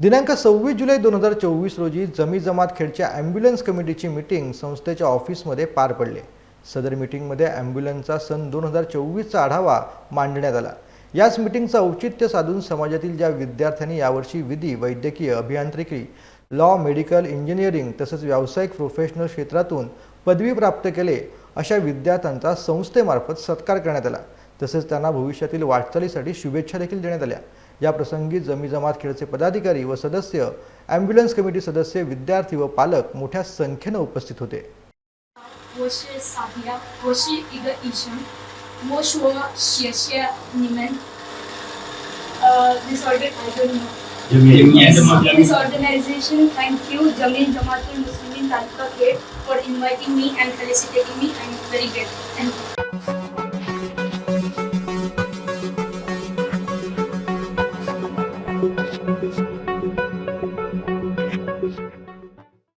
दिनांक सव्वीस जुलै दोन हजार चोवीस रोजी जमी जमात खेडच्या ॲम्ब्युलन्स कमिटीची मीटिंग संस्थेच्या ऑफिसमध्ये पार पडले. सदर मीटिंगमध्ये ॲम्ब्युलन्सचा सन दोन हजार चोवीसचा आढावा मांडण्यात आला. याच मीटिंगचं औचित्य साधून समाजातील ज्या विद्यार्थ्यांनी यावर्षी विधी वैद्यकीय अभियांत्रिकी लॉ मेडिकल इंजिनिअरिंग तसंच व्यावसायिक प्रोफेशनल क्षेत्रातून पदवी प्राप्त केले अशा विद्यार्थ्यांचा संस्थेमार्फत सत्कार करण्यात आला. तसेच त्यांना भविष्यातील वाटचालीसाठी शुभेच्छा देखील देण्यात आल्या या प्रसंगी जमी जमात खेळचे पदाधिकारी व सदस्य ॲम्ब्युलन्स कमिटी सदस्य विद्यार्थी व पालक मोठ्या संख्येनं उपस्थित होते 我是萨比亚，我是一个医生。我说谢谢你们。呃，this organ I don't know. Yes. This organization, thank you, Jameen Jamaatul Muslimin Talika Khed, for inviting me and felicitating me. I'm very grateful. Thank you.